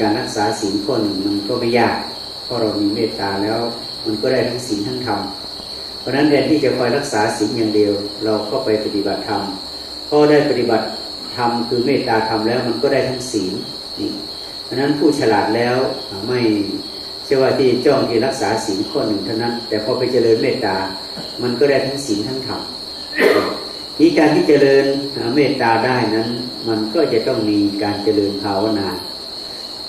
การรักษาศีลข้อหนึ่งมันก็ไม่ยากเพราะเรามีเมตตาแล้ว มันก็ได้ทั้งศีลทั้งธรรมเพราะฉะนั้นแทนที่จะคอยรักษาศีลอย่างเดียว เราก็ไปปฏิบัติธรรมพอได้ปฏิบัติธรรมคือเมตตาธรรมแล้วมันก็ได้ทั้งศีลนี่เพราะฉะนั้นผู้ฉลาดแล้วไม่ใช่ว่าที่จ้องที่รักษาศีลข้อหนึ่งเท่านั้น แต่พอไปเจริญเมตตา มันก็ได้ทั้งศีลทั้งธรรมนี่การที่เจริญเมตตาได้นั้น มันก็จะต้องมีการเจริญภาวนา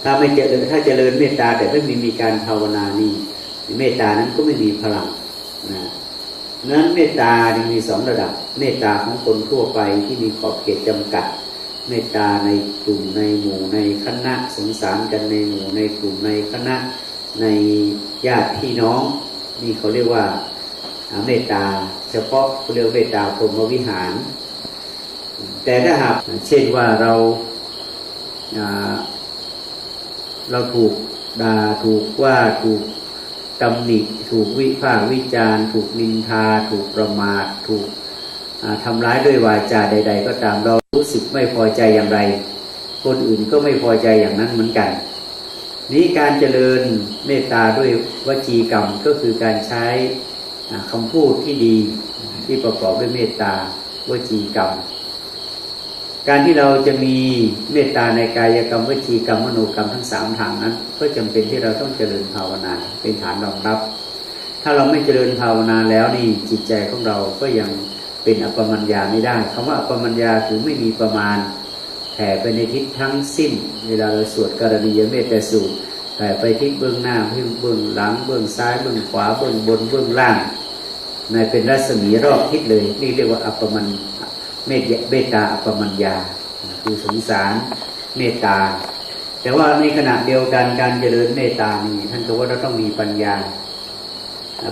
ถ้าไม่เจริญถ้าเจริญเมตตาแต่ไม่มีมีการภาวนานี่เมตตานั้นก็ไม่มีพลังนะนั้นเมตตาจึงมีสองระดับ เมตตาของคนทั่วไปที่มีขอบเขตจำกัด เมตตาในกลุ่มในหมู่ในคณะสงสารกันในหมู่ในกลุ่มในคณะในญาติพี่น้องนี่เขาเรียกว่าเมตตา เฉพาะเรียกเมตตาพรหมวิหาร แต่ถ้าหากเช่นว่าเรา เราถูกด่าถูกว่าถูกตำหนิถูกวิพากษ์วิจารณ์ ถูกนินทา ถูกประมาทถูกทำร้ายด้วยวาจาใด ๆ ก็ตามเรารู้สึกไม่พอใจอย่างไร คนอื่นก็ไม่พอใจอย่างนั้นเหมือนกัน นี้การเจริญเมตตาด้วยวจีกรรมก็คือการใช้คำพูดที่ดีที่ประกอบด้วยเมตตาวจีกรรม การที่เราจะมีเมตตาในกายกรรมวิจีกรรมมโนกรรมทั้งสามทางนั้น ก็จำเป็นที่เราต้องเจริญภาวนาเป็นฐานรองรับ ถ้าเราไม่เจริญภาวนาแล้วนี่จิตใจของเราก็ยังเป็นอปมัญญาไม่ได้คำว่าอปมัญญาคือไม่มีประมาณแผ่ไปในทิศทั้งสิ้น เวลาเราสวดกรณียเมตตาสูตรแผ่ไปทิศเบื้องหน้าเบื้องหลังเบื้องซ้ายเบื้องขวาเบื้องบนเบื้องล่างในเป็นรัศมีรอบทิศเลย นี่เรียกว่าอัปมัน เมตเมตตาอปมัญญา คือสงสารเมตตา แต่ว่าในขณะเดียวกันการเจริญเมตตานี่ท่านก็ว่าเราต้องมีปัญญา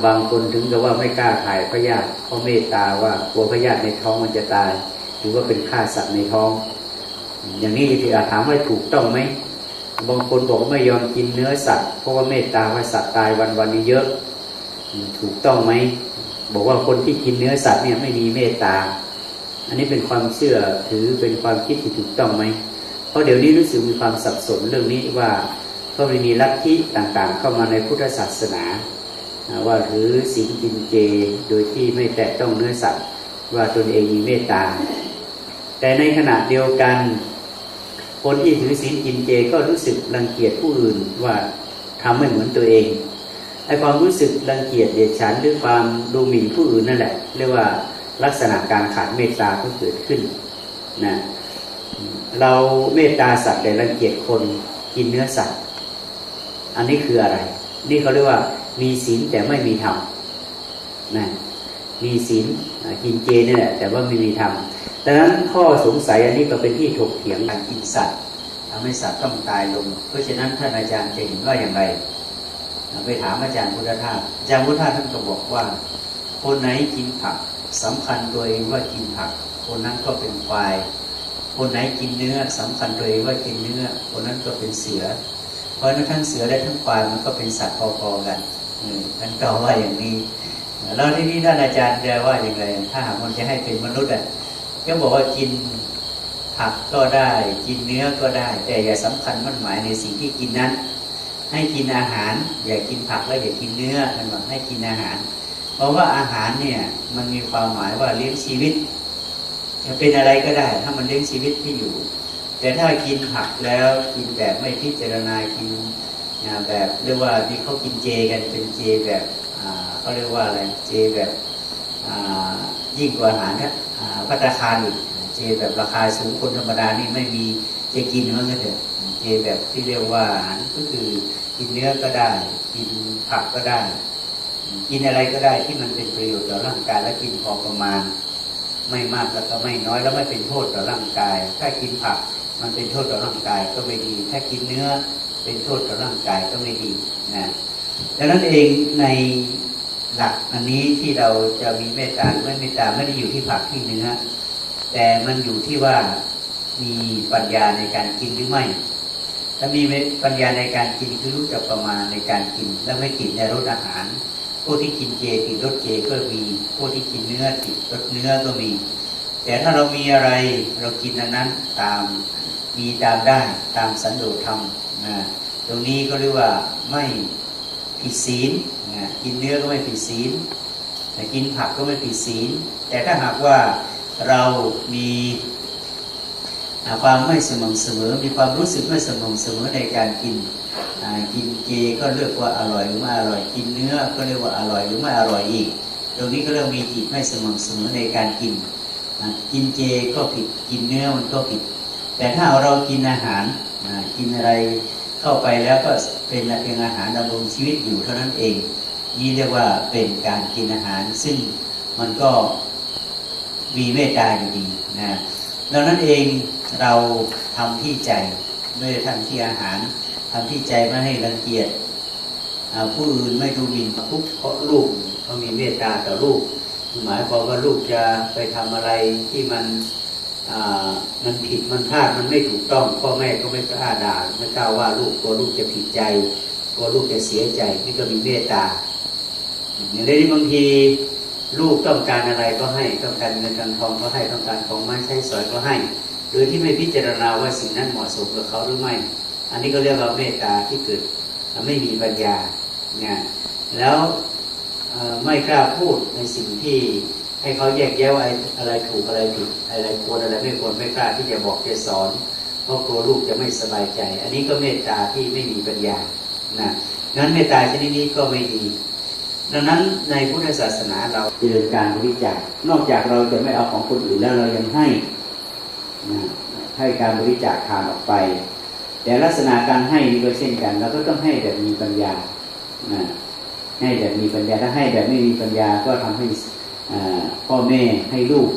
บางคนถึงกับว่าไม่กล้าถ่ายพยาธิเพราะเมตตาว่ากลัวพยาธิในท้องมันจะตายหรือว่าเป็นฆ่าสัตว์ในท้อง อย่างนี้ที่อาถามว่าถูกต้องไหมบางคนบอกว่าไม่ยอมกินเนื้อสัตว์เพราะว่าเมตตาว่าสัตว์ตายวันวันนี้เยอะ ถูกต้องไหมบอกว่าคนที่กินเนื้อสัตว์เนี่ยไม่มีเมตตา อันนี้เป็นความเชื่อถือเป็นความคิดที่ถูกต้องไหม เพราะเดี๋ยวนี้รู้สึกมีความสับสนเรื่องนี้ว่าก็มีลัทธิต่างๆ เข้ามาในพุทธศาสนา ว่าถือสิ่งกินเจโดยที่ไม่แตะต้องเนื้อสัตว์ ว่าตนเองมีเมตตา แต่ในขณะเดียวกัน คนที่ถือศีลกินเจก็รู้สึกรังเกียจผู้อื่นว่าทำไม่เหมือนตัวเองไอความรู้สึกรังเกียจเดียดฉันหรือความดูหมิ่นผู้อื่นนั่นแหละเรียกว่า ลักษณะการขาดเมตตาก็เกิดขึ้นนะเราเมตตาสัตว์แต่รังเกียจคนกินเนื้อสัตว์ อันนี้คืออะไร นี่เขาเรียกว่ามีศีลแต่ไม่มีธรรมนะมีศีลกินเจนี่แหละแต่ว่าไม่มีธรรมดังนั้นข้อสงสัยอันนี้ก็เป็นที่ถกเถียงการกินสัตว์ทำให้สัตว์ต้องตายลง เพราะฉะนั้นท่านอาจารย์จะเห็นว่าอย่างไรไปถามอาจารย์พุทธทาสอาจารย์พุทธทาสท่านก็บอกว่า คนไหนกินผัก สำคัญตัวเองว่ากินผัก คนนั้นก็เป็นควาย คนไหนกินเนื้อสำคัญตัวเองว่ากินเนื้อ คนนั้นก็เป็นเสือ เพราะนั้นทั้งเสือและทั้งควายมันก็เป็นสัตว์พอๆกันท่านกล่าวว่าอย่างนี้ แล้วที่นี้ท่านอาจารย์จะว่าอย่างไร ถ้าหากมันจะให้เป็นมนุษย์อะก็บอกว่ากินผักก็ได้ กินเนื้อก็ได้ แต่อย่าสำคัญมั่นหมายในสิ่งที่กินนั้น ให้กินอาหาร อย่ากินผักแล้วอย่ากินเนื้อมันบอกให้กินอาหาร เพราะว่าอาหารเนี่ยมันมีความหมายว่าเลี้ยงชีวิต จะเป็นอะไรก็ได้ ถ้ามันเลี้ยงชีวิตที่อยู่ แต่ถ้ากินผักแล้วกินแบบไม่พิจารณากินแบบเรียกว่าที่เขากินเจกันเป็นเจแบบเขาเรียกว่าอะไรเจแบบยิ่งกว่าอาหารพัตคารอีกเจแบบราคาสูงคนธรรมดานี่ไม่มีจะกินมันก็เถอะเจแบบที่เรียกว่าอาหารก็คือกินเนื้อก็ได้ กินผักก็ได้ กินอะไรก็ได้ที่มันเป็นประโยชน์ต่อร่างกายและกินพอประมาณ ไม่มากแล้วก็ไม่น้อยแล้วไม่เป็นโทษต่อร่างกาย ถ้ากินผักมันเป็นโทษต่อร่างกายก็ไม่ดี ถ้ากินเนื้อเป็นโทษต่อร่างกายก็ไม่ดีนะดังนั้นเองในหลักอันนี้ที่เราจะมีเมตตาไม่เมตตาไม่ได้อยู่ที่ผักที่เนื้อ แต่มันอยู่ที่ว่ามีปัญญาในการกินหรือไม่ ถ้ามีปัญญาในการกินคือรู้จักประมาณในการกิน และไม่ติดในรสอาหาร พวกที่กินเจติดรสเจก็มีพวกที่กินเนื้อติดรสเนื้อก็มี แต่ถ้าเรามีอะไรเรากินอันนั้นตามมีตามได้ตามสันโดษธรรมนะตรงนี้ก็เรียกว่าไม่ผิดศีลนะกินเนื้อก็ไม่ผิดศีลแต่กินผักก็ไม่ผิดศีล แต่ถ้าหากว่าเรามีความไม่สม่ำเสมอ มีความรู้สึกไม่สม่ำเสมอในการกิน กินเจก็เรียกว่าอร่อยหรือไม่อร่อยกินเนื้อก็เรียกว่าอร่อยหรือไม่อร่อยอีก ตรงนี้ก็เรียกมีจิตไม่สม่ำเสมอในการกินกินเจก็ผิดกินเนื้อมันก็ผิด แต่ถ้าเรากินอาหารกินอะไรเข้าไปแล้วก็เป็นเพียงอาหารดำรงชีวิตอยู่เท่านั้นเอง นี่เรียกว่าเป็นการกินอาหาร ซึ่งมันก็มีเมตตาอยู่ดีนะดังนั้นเองเราทำที่ใจไม่ได้ทำที่อาหาร ทำที่ใจไม่ให้รังเกียจผู้อื่นไม่ดูหมิ่นทุกข์เพราะลูกเขามีเมตตาต่อลูกหมายความว่าลูกจะไปทำอะไรที่มันมันผิดมันพลาดมันไม่ถูกต้องพ่อแม่ก็ไม่กล้าด่าไม่กล้าว่าลูกกลัวลูกจะผิดใจกลัวลูกจะเสียใจนี่ก็มีเมตตาอย่างนี้บางทีลูกต้องการอะไรก็ให้ต้องการเงินการทองก็ให้ต้องการของไม้ใช้สอยก็ให้ โดยที่ไม่พิจารณาว่าสิ่งนั้นเหมาะสมกับเขาหรือไม่ อันนี้ก็เรียกว่าเมตตาที่เกิดไม่มีปัญญาเนี่ยแล้วไม่กล้าพูดในสิ่งที่ให้เขาแยกแยะว่าอะไรถูกอะไรผิดอะไรควรอะไรไม่ควรไม่กล้าที่จะบอกจะสอนเพราะกลัวลูกจะไม่สบายใจ อันนี้ก็เมตตาที่ไม่มีปัญญานะงั้นเมตตาชนิดนี้ก็ไม่ดี ดังนั้นในพุทธศาสนาเราเจริญการบริจาคนอกจากเราจะไม่เอาของคนอื่นแล้วเรายังให้นะให้การบริจาคทานออกไป แต่ลักษณะการให้นี่ก็เช่นกันเราก็ต้องให้แบบมีปัญญาให้แบบมีปัญญาถ้าให้แบบไม่มีปัญญาก็ทำให้พ่อแม่ให้ลูก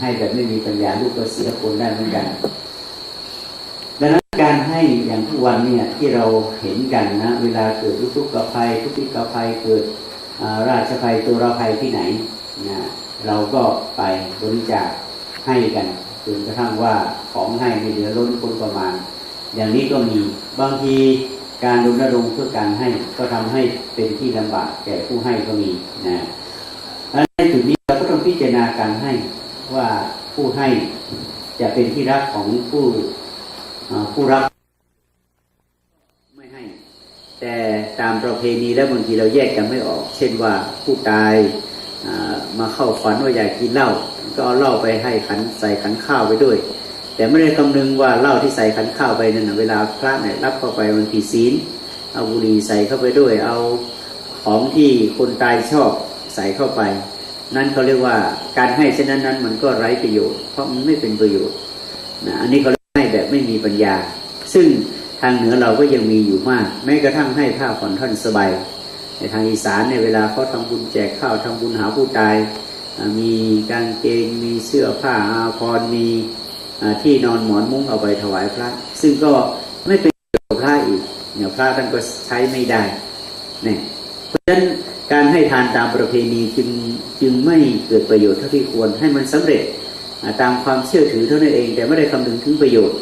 ให้แบบไม่มีปัญญาลูกก็เสียคนได้เหมือนกัน ดังนั้นการให้อย่างทุกวันเนี่ยที่เราเห็นกันนะเวลาเกิดทุกข์กภัยทุกข์กภัยเกิดราชภัยตัวราภัยที่ไหนนะเราก็ไปบริจาคให้กันจนกระทั่งว่าของให้ไม่เหลือล้นพ้นประมาณ อย่างนี้ก็มีบางทีการรณรงค์เพื่อการให้ก็ทำให้เป็นที่ลำบากแก่ผู้ให้ก็มีนะในจุดนี้เราก็ต้องพิจารณาการให้ว่าผู้ให้จะเป็นที่รักของผู้ผู้รับไม่ให้ แต่ตามประเพณีแล้วบางทีเราแยกกันไม่ออก เช่นว่าผู้ตายมาเข้าฝันว่าอยากกินเหล้าก็เอาเหล้าไปให้ขันใส่ขันข้าวไปด้วย แต่ไม่ได้คำนึงว่าเหล้าที่ใส่ขันข้าวไปนั่นเวลาพระเนี่ยรับเข้าไปมันผิดศีลเอาบุหรี่ใส่เข้าไปด้วย เอาของที่คนตายชอบใส่เข้าไป นั่นเขาเรียกว่าการให้เช่นนั้นนั้นมันก็ไร้ประโยชน์ เพราะมันไม่เป็นประโยชน์นะอันนี้เขาให้แบบไม่มีปัญญา ซึ่งทางเหนือเราก็ยังมีอยู่มาก แม้กระทั่งให้ผ้าผ่อนท่อนสบายในทางอีสานในเวลาเขาทำบุญแจกข้าวทำบุญหาผู้ตาย มีกางเกงมีเสื้อผ้าอาภรณ์มี ที่นอนหมอนมุ้งเอาไปถวายพระ ซึ่งก็ไม่เป็นประโยชน์กับพระอีกเนี่ยพระท่านก็ใช้ไม่ได้เนี่ยเพราะฉะนั้นการให้ทานตามประเพณีจึงจึงไม่เกิดประโยชน์เท่าที่ควรให้มันสำเร็จตามความเชื่อถือเท่านั้นเอง แต่ไม่ได้คำนึงถึงประโยชน์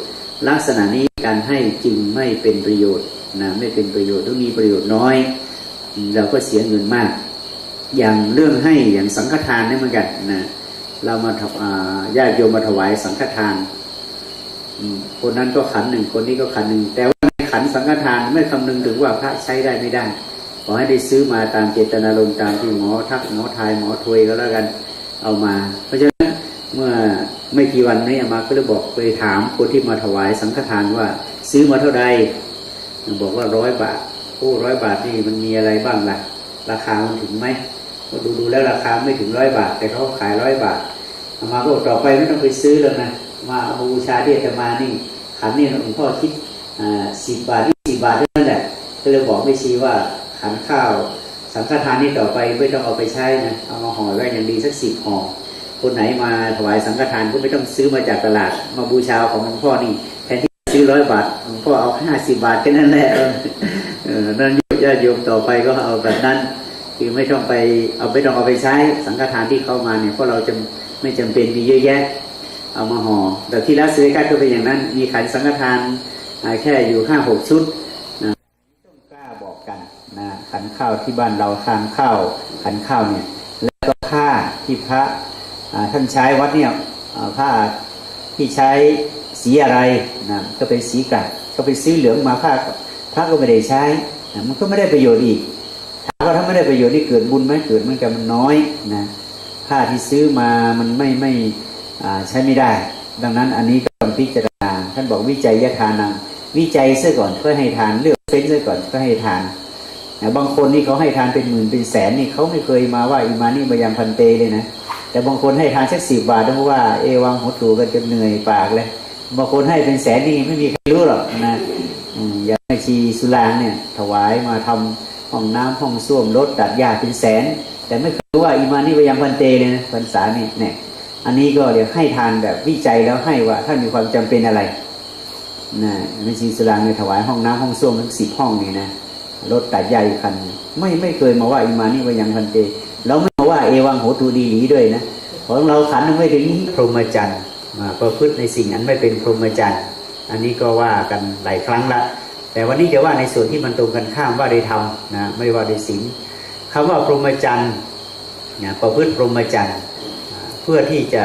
ลักษณะนี้การให้จึงไม่เป็นประโยชน์นะไม่เป็นประโยชน์ต้องมีประโยชน์น้อย เราก็เสียเงินมาก อย่างเรื่องให้อย่างสังฆทานนี่เหมือนกันนะ เรามาถวอ่าญาติโยมมาถวายสังฆทานคนนั้นก็ขันหนึ่งคนนี้ก็ขันหนึ่งแต่ว่าในขันสังฆทานไม่คำนึงถึงว่าพระใช้ได้ไม่ได้ขอให้ได้ซื้อมาตามเจตนารมณ์ตามที่หมอทักหมอทายหมอทวยก็แล้วกันเอามา เพราะฉะนั้นเมื่อไม่กี่วันนี้มาก็เลยบอกไปถามคนที่มาถวายสังฆทานว่า ซื้อมาเท่าใดบอกว่าร้อยบาทโอ้ร้อยบาทนี่มันมีอะไรบ้างล่ะ ราคามันถึงไหมก็ดูดูแล้วราคาไม่ถึงร้อยบาท แต่เขาขายร้อยบาท มาก็ต่อไปไม่ต้องไปซื้อแล้วนะมาเอาบูชาที่อาตมานี่ขันนี่หลวงพ่อคิดสิบบาทที่สิบบาทเท่านั้นแหละก็เลยบอกไม่ชี้ว่าขันข้าวสังฆทานนี่ต่อไปไม่ต้องเอาไปใช้นะเอามาห่อไว้อย่างดีสักสิบห่อคนไหนมาถวายสังฆทานก็ไม่ต้องซื้อมาจากตลาด มาบูชาของหลวงพ่อนี่แทนที่ซื้อร้อยบาทหลวงพ่อเอาห้าสิบาทแค่นั้นแหละเออเออนั่นญาติโยมต่อไปก็เอาแบบนั้น คือไม่ต้องไปเอาไม่ต้องเอาไปใช้สังฆทานที่เข้ามาเนี่ยเพราะเราจะ ไม่จำเป็นมีเยอะแยะ เอามาห่อแต่ที่รัสเซียก็เป็นอย่างนั้น มีขันสังฆทานอ่าแค่อยู่ห้าหกชุดต้องกล้าบอกกันนะขันข้าวที่บ้านเราทานข้าวขันข้าวเนี่ยแล้วก็ผ้าที่พระท่านใช้วัดเนี่ยผ้าที่ใช้สีอะไรนะก็เป็นสีกัดก็ไปซื้อเหลืองมาผ้าพระก็ไม่ได้ใช้นะมันก็ไม่ได้ประโยชน์อีกถามว่าถ้าไม่ได้ประโยชน์นี่เกิดบุญไหมเกิดเมันกันมันน้อยนะ ผ้าที่ซื้อมามันไม่ไม่ใช้ไม่ได้ ดังนั้นอันนี้ก็ต้องพิจารณาท่านบอกวิจัยยทานังวิจัยเสียก่อนเพื่อให้ทานเลือกเฟ้นเสียก่อนเพื่อให้ทานบางคนนี่เขาให้ทานเป็นหมื่นเป็นแสนนี่เขาไม่เคยมาว่าอิมานี่มายังพันเตเลยนะแต่บางคนให้ทานสักสิบบาทต้องว่าเอวังหัวถูกันจนเหนื่อยปากเลยบางคนให้เป็นแสนนี่ไม่มีใครรู้หรอกนะอย่างชีสุรางเนี่ยถวายมาทำห้องน้ำห้องส้วมรถตัดหญ้าเป็นแสน แต่ไม่เคยรู้ว่าอิมานี่มายังพันเตเลยนะพรรษานี่เนี่ยอันนี้ก็เรียกให้ทานแบบวิจัยแล้วให้ว่าท่านมีความจำเป็นอะไรนะแม่ชีสุรางเนี่ยถวายห้องน้ำห้องส้วมทั้งสิบห้องนี่นะรถตัดใหญ่คัน ไม่ไม่เคยมาว่าอิมานี่ว่ายังพันเตเราไม่มาว่าเอวังโหตูดีหลีด้วยนะของเราขันไม่ถึงพรหมจรรย์มาประพฤติในสิ่งนั้นไม่เป็นพรหมจรรย์อันนี้ก็ว่ากันหลายครั้งละแต่วันนี้จะว่าในส่วนที่มันตรงกันข้ามว่าได้ทำนะไม่ว่าได้ศีล คำว่าพรหมจรรย์นะประพฤติพรหมจรรย์เพื่อที่จะ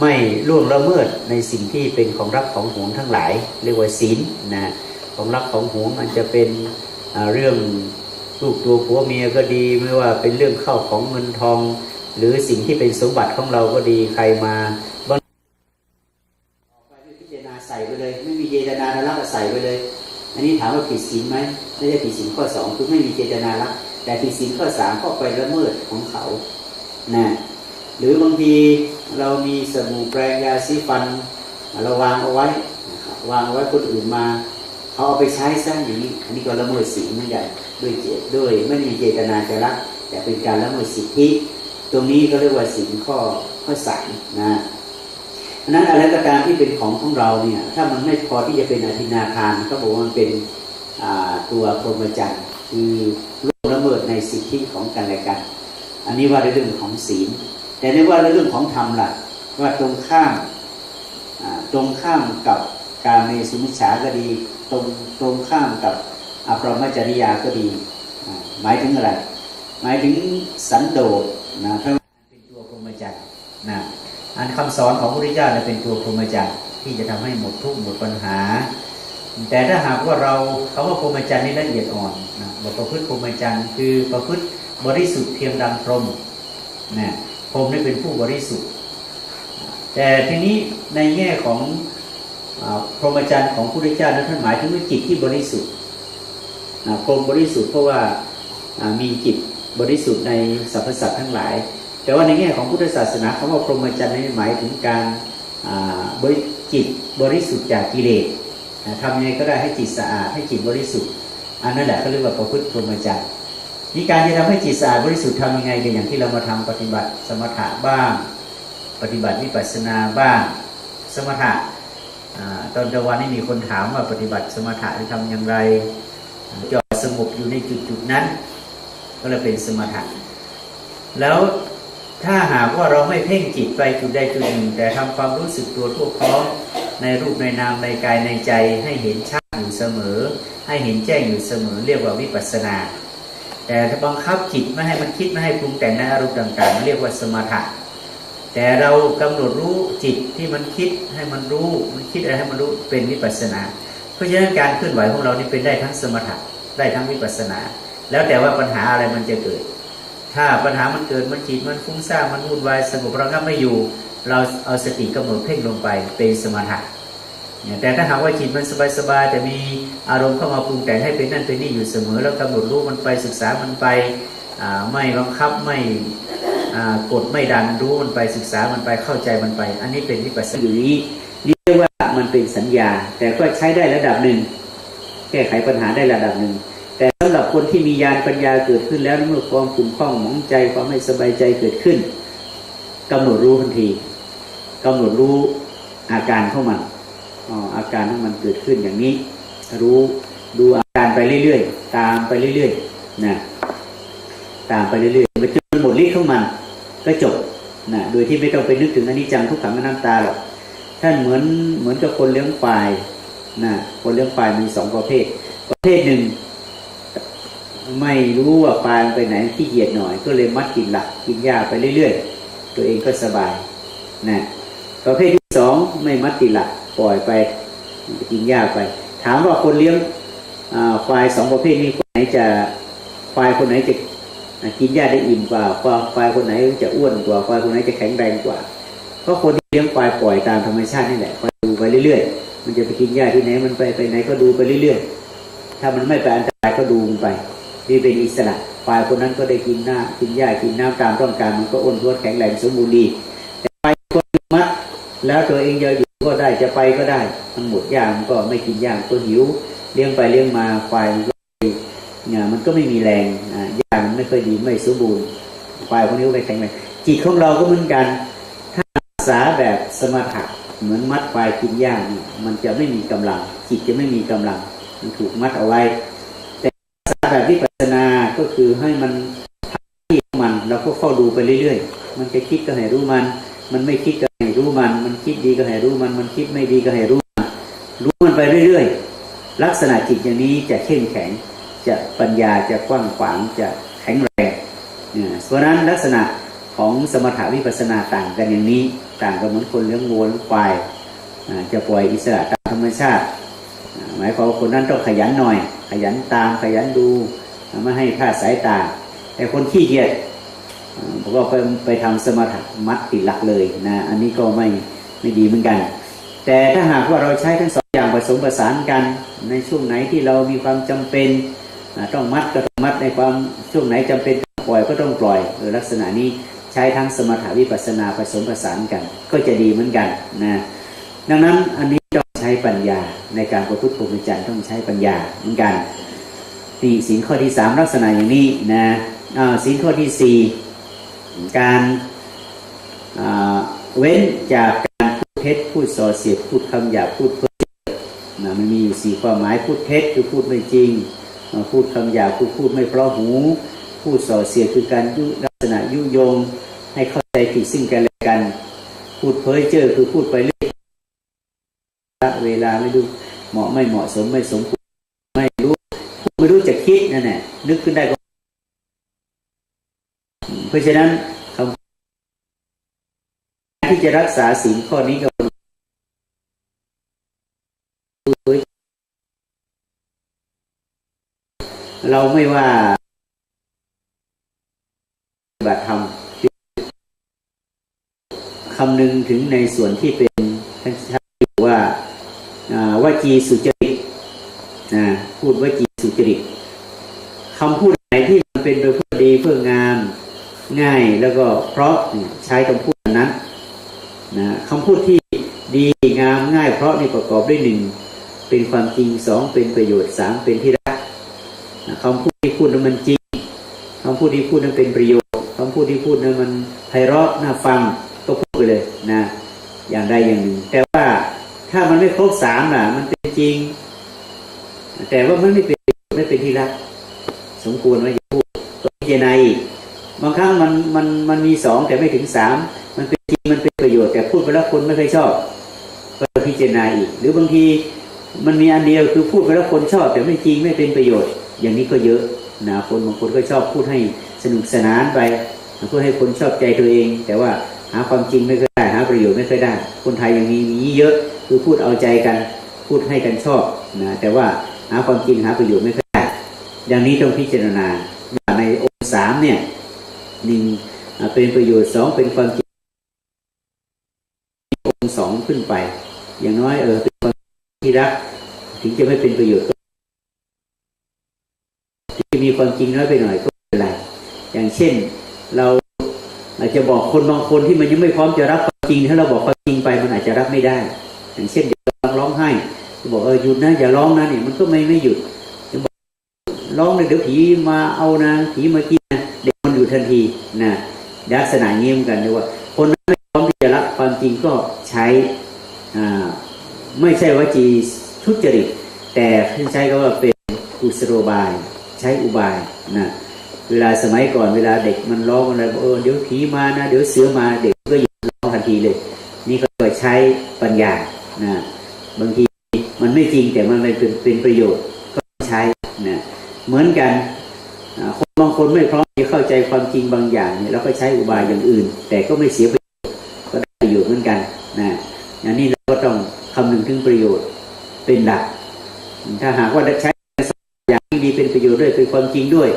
ไม่ล่วงละเมิดในสิ่งที่เป็นของรักของหวงทั้งหลาย เรียกว่าศีลนะของรักของหวงมันจะเป็นเรื่องลูกตัวผัวเมียก็ดีไม่ว่าเป็นเรื่องเข้าของเงินทอง หรือสิ่งที่เป็นสมบัติของเราก็ดีใครมาบางออกไปด้วยพิจารณาใส่ไปเลย ไม่มีเจตนาละใส่ไปเลย อันนี้ถามว่าผิดศีลไหมไม่ใช่ผิดศีลข้อสองคือไม่มีเจตนาละ แต่ผิดศีลข้อสามข้อไปละเมิดของเขานะหรือบางทีเรามีสบู่แปรงยาสีฟันเราวางเอาไว้ วางเอาไว้คนอื่นมาเขาเอาไปใช้ซะอย่างนี้อันนี้ก็ละเมิดศีลเหมือนกันด้วยเจตด้วยไม่มีเจตนาจะรักแต่เป็นการละเมิดสิทธิ ตรงนี้ก็เรียกว่าศีลข้อข้อสามนะอันนั้นอะไรก็ตามที่เป็นของของเราเนี่ยถ้ามันไม่พอที่จะเป็นอธินาทานก็บอกว่ามันเป็นตัวพรหมจรรย์ คือล่วงละเมิดในสิทธิของกันและกัน อันนี้ว่าในเรื่องของศีล แต่ในว่าในเรื่องของธรรมล่ะว่าตรงข้ามตรงข้ามกับการเมสุมิจฉาก็ดี ตรงตรงข้ามกับอภรมจริยาก็ดี หมายถึงอะไร หมายถึงสันโดษนะเพราะเป็นตัวพรหมจรรย์นะอันคำสอนของพระพุทธเจ้าเนี่ยเป็นตัวพรหมจรรย์ที่จะทำให้หมดทุกข์หมดปัญหา แต่ถ้าหากว่าเราคาว่าพรหมจรรย์นี่ละเอียดอ่อนนะบอกประพฤติพรหมจรรย์คือประพฤติบริสุทธิ์เพียงดังพรหมนะพรหมนี่เป็นผู้บริสุทธิ์ แต่ทีนี้ในแง่ของอพรหมจรรย์ของพระพุทธเจ้านั้นท่านหมายถึงว่าจิตที่บริสุทธิ์อ่าพรหมบริสุทธิ์เพราะว่ามีจิตบริสุทธิ์ในสรรพสัตว์ทั้งหลาย แต่ว่าในแง่ของพุทธศาสนาคำว่าพรหมจรรย์นี้หมายถึงการบริจิตบริสุทธิ์จากกิเลส ทำยังไงก็ได้ให้จิตสะอาดให้จิตบริสุทธิ์ อันนั้นแหละเขาเรียกว่าประพฤติพรหมจรรย์นี่การจะทำให้จิตสะอาดบริสุทธิ์ทำยังไงกันอย่างที่เรามาทำปฏิบัติสมถะบ้าง ปฏิบัติวิปัสสนาบ้าง สมถะตอนกลางวันนี่มีคนถามว่าปฏิบัติสมถะจะทำอย่างไรจอดสงบอยู่ในจุดจุดๆนั้น ก็เลยเป็นสมถะแล้วถ้าหากว่าเราไม่เพ่งจิตไปจุดใดจุดหนึ่ง แต่ทำความรู้สึกตัวทั่วพร้อม ในรูปในนามในกายในใจให้เห็นชัดอยู่เสมอ ให้เห็นแจ้งอยู่เสมอ เรียกว่าวิปัสสนา แต่ถ้าบังคับจิตไม่ให้มันคิดไม่ให้ปรุงแต่งในอารมณ์ต่างๆ เรียกว่าสมถะแต่เรากำหนดรู้จิตที่มันคิดให้มันรู้มันคิดอะไรให้มันรู้เป็นวิปัสสนา เพราะฉะนั้นการเคลื่อนไหวของเรานี่เป็นได้ทั้งสมถะได้ทั้งวิปัสสนา แล้วแต่ว่าปัญหาอะไรมันจะเกิด ถ้าปัญหามันเกิดมันจิตมันฟุ้งซ่านมันวุ่นวายสงบระงับไม่อยู่ เราเอาสติกำหนดเพ่งลงไปเป็นสมถะแต่ถ้าหากว่าจิตมันสบายๆแต่มีอารมณ์เข้ามาปรุงแต่งให้เป็นนั่นเป็นนี่อยู่เสมอ แล้วกำหนดรู้มันไปศึกษามันไปไม่บังคับไม่กดไม่ดันรู้มันไปศึกษามันไปเข้าใจมันไป อันนี้เป็นวิปัสสนาอยู่นี้เรียกว่ามันเป็นสัญญา แต่ก็ใช้ได้ระดับหนึ่ง แก้ไขปัญหาได้ระดับหนึ่ง แต่สำหรับคนที่มีญาณปัญญาเกิดขึ้นแล้วเมื่อความขุ่นข้องหมองใจความไม่สบายใจเกิดขึ้น กำหนดรู้ทันทีกำหนดรู้อาการของมันออาการของมันเกิดขึ้นอย่างนี้ รู้ดูอาการไปเรื่อยๆ ตามไปเรื่อยๆนะตามไปเรื่อยๆไปจนหมดฤทธิ์ของมัน ก็จบนะโดยที่ไม่ต้องไปนึกถึงอนิจจังทุกขังอนัตตาหรอกท่านเหมือนเหมือนกับคนเลี้ยงควายนะคนเลี้ยงควายมีสองประเภท ประเภทหนึ่งไม่รู้ว่าควายไปไหนขี้เกียจหน่อย ก็เลยมัดกินหลักกินหญ้าไปเรื่อยๆ ตัวเองก็สบายนะประเภทที่สองไม่มัดติหลักปล่อยไปกินหญ้าไป ถามว่าคนเลี้ยงควายสองประเภทนี้คนไหนจะควายคนไหนจะกินหญ้าได้อิ่มกว่าควายคนไหนจะอ้วนกว่าควายคนไหนจะแข็งแรงกว่าก็คนที่เลี้ยงควายปล่อยตามธรรมชาตินี่แหละคอยดูไปเรื่อยๆ มันจะไปกินหญ้าที่ไหนมันไปไปไหนก็ดูไปเรื่อยๆ ถ้ามันไม่ไปอันตรายก็ดูมันไปนี่เป็นอิสระ ควายคนนั้นก็ได้กินหน้ากินหญ้ากินน้ำตามต้องการมันก็อ้วนท้วนแข็งแรงสมบูรณ์ดี แต่ควายคนมัดแล้วตัวเองจะอยู่ก็ได้จะไปก็ได้มันหมดหญ้ามันก็ไม่กินหญ้าก็หิวเลี้ยงไปเลี้ยงมาควายมันก็เนี่ยมันก็ไม่มีแรงอ่าหญ้ามันไม่ค่อยดีไม่สมบูรณ์ควายคนนี้ก็ไม่แข็งแรงจิตของเราก็เหมือนกันรักษาแบบสมถะเหมือนมัดควายกินหญ้านี่มันจะไม่มีกำลัง จิตจะไม่มีกำลัง มันถูกมัดเอาไว้ แต่รักษาแบบวิปัสสนา ก็คือให้มันทำที่ของมันเราก็เฝ้าดูไปเรื่อยๆ มันจะคิดก็ให้รู้มัน มันไม่คิดก็ให้รู้มัน มันคิดดีก็ให้รู้มัน มันคิดไม่ดีก็ให้รู้มัน รู้มันไปเรื่อยๆ ลักษณะจิตอย่างนี้จะเข้มแข็ง จะปัญญาจะกว้างขวางจะแข็งแรงเนี่ยเพราะนั้นลักษณะของสมถาวิปัสสนาต่างกันอย่างนี้ ต่างกันเหมือนคนเลี้ยงวัวเลี้ยงควายจะปล่อยอิสระตามธรรมชาติ หมายความว่าคนนั้นต้องขยันหน่อย ขยันตามขยันดู ไม่ให้คลาดสายตา แต่คนขี้เกียจอ่าก็ไปไปทำสมถะมัดติดหลักเลยนะอันนี้ก็ไม่ไม่ดีเหมือนกัน แต่ถ้าหากว่าเราใช้ทั้งสองอย่างผสมผสานกันในช่วงไหนที่เรามีความจำเป็นต้องมัดก็ต้องมัดในความช่วงไหนจำเป็นปล่อยก็ต้องปล่อยเออลักษณะนี้ใช้ทั้งสมถาวิปัสสนาผสมผสานกัน ก็จะดีเหมือนกันนะดังนั้นอันนี้ต้องใช้ปัญญาในการประพฤติพรหมจรรย์ต้องใช้ปัญญาเหมือนกัน นี่สินข้อที่สามลักษณะอย่างนี้นะสินข้อที่สี่การเว้นจากการพูดเท็จพูดส่อเสียดพูดคำหยาบพูดเพ้อเจ้อนะมันมีอยู่สี่ความหมายพูดเท็จคือพูดไม่จริง พูดคำหยาบคือพูดไม่เพราะหู พูดส่อเสียดคือการยุลักษณะยุยง ให้เข้าใจผิดซึ่งกันและกัน พูดเพ้อเจ้อคือพูดไปเรื่อยเวลาไม่รู้เหมาะไม่เหมาะสมไม่สมควรไม่รู้พูดไม่รู้จะ คิดนั่นแหละนึกขึ้นได้ก็ เพราะฉะนั้นคำที่จะรักษาศีลข้อนี้ก็เราไม่ว่าบัติธรรมคำนึงถึงในส่วนที่เป็นท่านว่าอ่าวจีสุจริตนะพูดวจีสุจริต คำพูดไหนที่มันเป็นไปเพื่อดีเพื่องามง่ายแล้วก็เพราะเนี่ยใช้คำพูดนั้นนะคำพูดที่ดีงามง่ายเพราะนี่ประกอบด้วยหนึ่งเป็นความจริงสองเป็นประโยชน์สามเป็นที่รักคำพูดที่พูดนั้นมันจริงคำพูดที่พูดนั้นเป็นประโยชน์คำพูดที่พูดนั้นมันไพเราะน่าฟังก็พูดไปเลยนะอย่างใดอย่างหนึ่ง แต่ว่าถ้ามันไม่ครบสามน่ะ มันเป็นจริง แต่ว่ามันไม่เป็นไม่เป็นที่รัก สมควรว่าจะพูดก็พิจารณาอีกบางครั้งมันมันมันมีสองแต่ไม่ถึงสามมันเป็นจริงมันเป็นประโยชน์แต่พูดไปแล้วคนไม่เคยชอบก็พิจารณาอีก หรือบางทีมันมีอันเดียวคือพูดไปแล้วคนชอบ แต่ไม่จริงไม่เป็นประโยชน์ อย่างนี้ก็เยอะนะคนบางคนก็ชอบพูดให้สนุกสนานไปเพื่อให้คนชอบใจตัวเอง แต่ว่าหาความจริงไม่เคยได้หาประโยชน์ไม่เคยได้ คนไทยย่างนี้มีเยอะคือพูดเอาใจกันพูดให้กันชอบนะแต่ว่าหาความจริงหาประโยชน์ไม่เคย อย่างนี้ต้องพิจารณาว่าในองค์สามเนี่ยหนึ่งเป็นประโยชน์สองเป็นความจริงองค์สองขึ้นไป อย่างน้อยเออเป็นความที่รัก ถึงจะไม่เป็นประโยชน์ที่มีความจริงน้อยไปหน่อยก็เป็นไร อย่างเช่นเราอาจจะบอกคนบางคนที่มันยังไม่พร้อมจะรับความจริง ถ้าเราบอกความจริงไปมันอาจจะรับไม่ได้ อย่างเช่นเด็กร้องไห้บอกเออหยุดนะอย่าร้องนะเนี่ยมันก็ไม่ไม่หยุด ร้องเลยเดี๋ยวผีมาเอานะผีมากินนะเด็กมันอยู่ทันทีนะลักษณะเงี้ยเหมกันเลยว่า คนนั้นไม่พร้อมที่จะรับความจริงก็ใช้อ่าไม่ใช่วจีทุจริต แต่ใช้ก็ว่าเป็นกุศโลบาย ใช้อุบายนะเวลาสมัยก่อนเวลาเด็กมันร้องอะไรบอกเออเดี๋ยวผีมานะเดี๋ยวเสือมาเด็กก็หยุดร้องทันทีเลย นี่ก็ใช้ปัญญานะบางทีมันไม่จริงแต่มันเป็นเป็นประโยชน์ก็ใช้นะ เหมือนกันคนบางคนไม่พร้อมที่เข้าใจความจริงบางอย่างเนี่ยเราก็ใช้อุบายอย่างอื่น แต่ก็ไม่เสียประโยชน์ก็ได้ประโยชน์เหมือนกันนะอย่างนี้เราก็ต้องคำนึงถึงประโยชน์เป็นหลัก ถ้าหากว่าใช้อย่างที่ดีเป็นประโยชน์ด้วยเป็นความจริงด้วย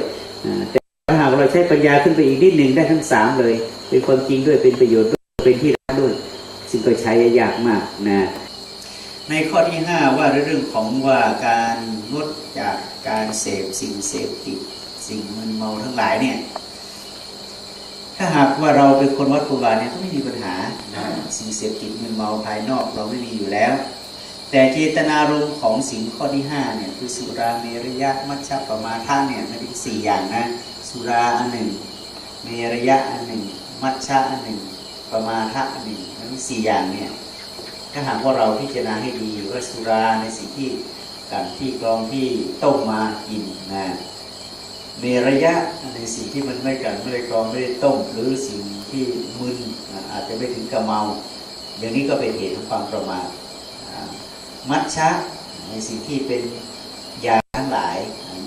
แต่ถ้าหากเราใช้ปัญญาขึ้นไปอีกนิดหนึ่งได้ทั้งสามเลย เป็นความจริงด้วยเป็นประโยชน์ด้วยเป็นที่รักด้วยซึ่งก็ใช้ยากมากนะ ในข้อที่ห้าว่าเรื่องของว่าการลดจากการเสพสิ่งเสพติดสิ่งมึนเมาทั้งหลายเนี่ย ถ้าหากว่าเราเป็นคนวัดกุบาลเนี่ยก็ไม่มีปัญหาสิ่งเสพติดมึนเมาภายนอกเราไม่มีอยู่แล้ว แต่เจตนารมณ์ของสิ่งข้อที่ห้าเนี่ยคือสุราเมรยะมัชฌะปมาทาเนี่ยมันเป็นสี่อย่างนะสุราอันหนึ่งเมรยะอันหนึ่งมัชฌะอันหนึ่งปมาทะอันหนึ่งมันมีสี่อย่างเนี่ย ถ้าหากว่าเราพิจารณาให้ดีว่าสุราในสิ่งที่กันที่กรองที่ต้มมากินนะเมระยะในสิ่งที่มันไม่กันไม่ได้กรองไม่ได้ต้ม หรือสิ่งที่มึนอาจจะไม่ถึงกับเมา อย่างนี้ก็เป็นเหตุของความประมาทมัชชะในสิ่งที่เป็นยาทั้งหลาย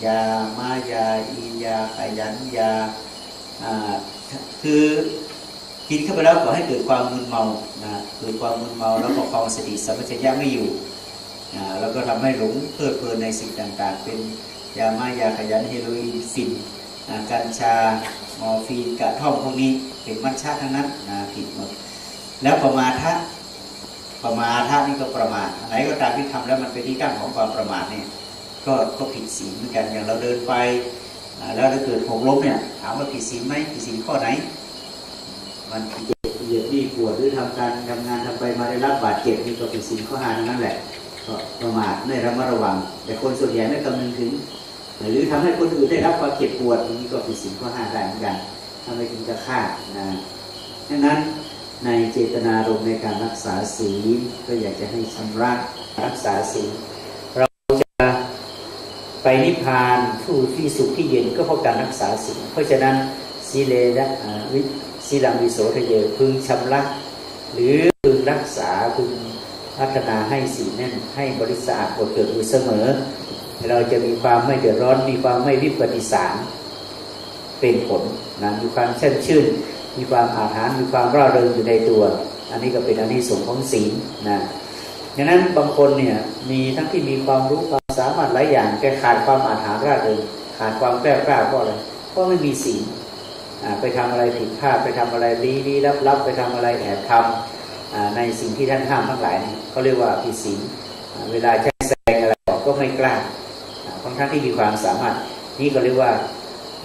ยามายาอียาขยันยาคือ กินเข้าไปแล้วก็ให้เกิดความมึนเมานะเกิดความมึนเมาแล้วก็ความสติสัมปชัญญะไม่อยู่อ่าแล้วก็ทำให้หลงเพลิดเพลินในสิ่งต่างๆ เป็นยามายาขยันเฮโรอีนฟินอ่ากัญชามอร์ฟีนกระท่อมพวกนี้เป็นมัชชะทั้งนั้นนะผิดหมดแล้วประมาทะประมาทะนี่ก็ประมาทอะไรก็ตามที่ทำแล้วมันเป็นที่ตั้งของความประมาทเนี่ยก็ก็ผิดศีลเหมือนกันอย่างเราเดินไป แล้วถ้าเกิดหกล้มเนี่ยถามว่าผิดศีลไหมผิดศีลข้อไหน มันเจ็บเหยียดนี่ปวดหรือทำการทำงานทำไปมาได้รับบาดเจ็บนี่ก็เป็นสิ่งข้อหาทั้งนั้นแหละก็ประมาทไม่ระมัดระวัง แต่คนส่วนใหญ่ไม่คำนึงถึง หรือทำให้คนอื่นได้รับความเจ็บปวดนี่ก็เป็นสิ่งข้อหาได้เหมือนกันทำให้ถึงจะฆ่านะดังนั้นในเจตนารมณ์ในการรักษาศีลก็อยากจะให้ชำระรักษาศีลเราจะไปนิพพานผู้ที่สุขที่เย็นก็เพราะการรักษาศีลเพราะฉะนั้นสีเลนะวิ สีลังวิโสทะเยพึงชำระหรือพึงรักษาพึงพัฒนาให้สีแน่นให้บริษัทบทเกิดอยู่เสมอ เราจะมีความไม่เดือดร้อน มีความไม่วิปฏิสาร เป็นผลนะมีความเช่นชื่น มีความอาถรรพ์มีความร่าเริงอยู่ในตัว อันนี้ก็เป็นอันนี้สงของศีลนะดังนั้นบางคนเนี่ยมีทั้งที่มีความรู้ความสามารถหลายอย่างแต่ขาดความอาถรรพ์ร่าเริงขาดความแกล้วกล้าเพราะอะไรเพราะไม่มีศีล ไปทำอะไรผิดพลาดไปทำอะไรลี้ลี้ลับลับไปทำอะไรแอบทำอ่าในสิ่งที่ท่านห้ามทั้งหลายนี่เขาเรียกว่าผิดศีลเวลาจะแสดงอะไรออกก็ไม่กล้าค่อนข้างที่มีความสามารถนี่ก็เรียกว่า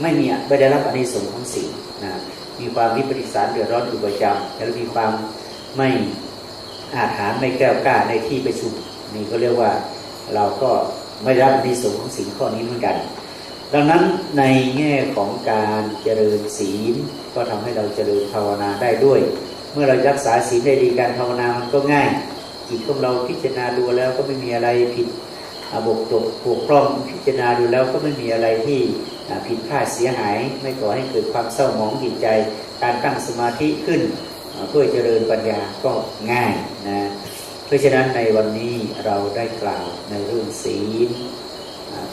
ไม่มีไม่ได้รับอนิสงส์ของศีลนะมีความวิปริสารเดือดร้อนอยู่ประจำแล้วมีความไม่อาถรรไม่แกล้วกล้าในที่ประชุมนี่ก็เรียกว่าเราก็ไม่ได้รับอนิสงส์ของศีลข้อนี้เหมือนกัน ดังนั้นในแง่ของการเจริญศีล ก็ทำให้เราเจริญภาวนาได้ด้วย เมื่อเรารักษาศีลได้ดีการภาวนามันก็ง่าย จิตของเราพิจารณาดูแล้วก็ไม่มีอะไรผิดบกตกปกพร่องพิจารณาดูแล้วก็ไม่มีอะไรที่ผิดพลาดเสียหาย ไม่ก่อให้เกิดความเศร้าหมองจิตใจ การตั้งสมาธิขึ้นเพื่อเจริญปัญญาก็ง่ายนะเพราะฉะนั้นในวันนี้เราได้กล่าวในเรื่องศีล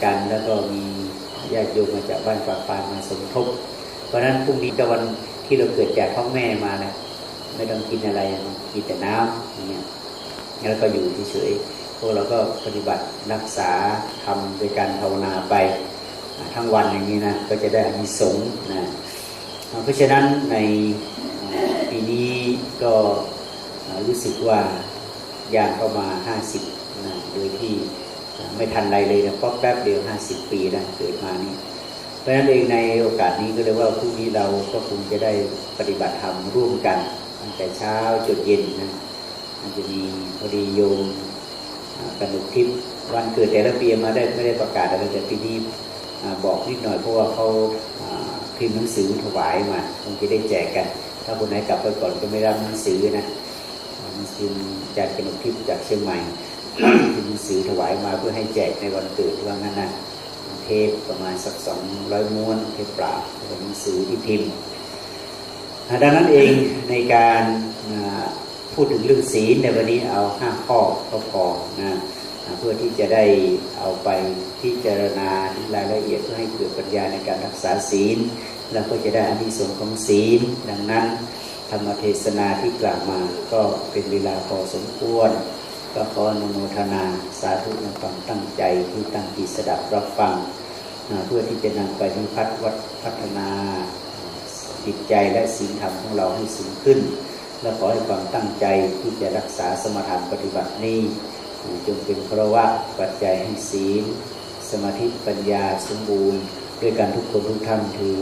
กันแล้วก็มี ญาติโยมมาจากบ้านปากปานมาสมทบ เพราะนั้นพรุ่งนี้ก็วันที่เราเกิดจากท้อแม่มานะไม่ต้องกินอะไรกินแต่น้ำอย่างเงี้ยแล้วก็อยู่เฉยๆพวกเราก็ปฏิบัติรักษาทำโดยการภาวนาไปทั้งวันอย่างนี้นะก็จะได้อานิสงส์นะเพราะฉะนั้นในปีนี้ก็รู้สึกว่าย่างเข้ามาห้าสิบนะโดยที่ ไม่ทันไรเลยนะเพราะแป๊บเดียวห้าสิบปีนะเกิดมานี่เพราะฉะนั้นเองในโอกาสนี้ก็เลยว่าพรุ่งนี้เราก็คงจะได้ปฏิบัติธรรมร่วมกันตั้งแต่เช้าจนเย็นนะมันจะมีพอดีโยมกระหนุกทิพย์วันเกิดแต่ละปีมาได้ไม่ได้ประกาศอะไรแต่ปีนี้บอกนิดหน่อยเพราะว่าเขาพิมพ์หนังสือถวายมาคงจะได้แจกกัน ถ้าคนไหนกลับไปก่อนก็ไม่รับหนังสือนะหนังสือจากกระหนุกทิพย์จากเชียงใหม่ พิมพ์หนังสือถวายมาเพื่อให้แจกในวันเกิดว่างั้นนะเทปประมาณสักสองร้อยม้วนเทปเปล่าเป็นหนังสือที่พิมพ์อ่าดังนั้นเองในการพูดถึงเรื่องศีลในวันนี้เอาห้าข้อก็พอนะเพื่อที่จะได้เอาไปพิจารณารายละเอียดเพื่อให้เกิดปัญญาในการรักษาศีล แล้วก็จะได้อานิสงส์ของศีล ดังนั้นธรรมเทศนาที่กล่าวมาก็เป็นเวลาพอสมควร ก็ขออนุโมทนาสาธุในความตั้งใจที่ตั้งจิตสดับรับฟัง เพื่อที่จะนำไปวิพัฒน์วัดพัฒนาจิตใจและศีลธรรมของเราให้สูงขึ้น และขอให้ความตั้งใจที่จะรักษาสมถานปฏิบัตินี้จงเป็นเพราะว่าปัจจัยให้ศีล สมาธิปัญญาสมบูรณ์ ด้วยการทุกคนทุกท่านคือ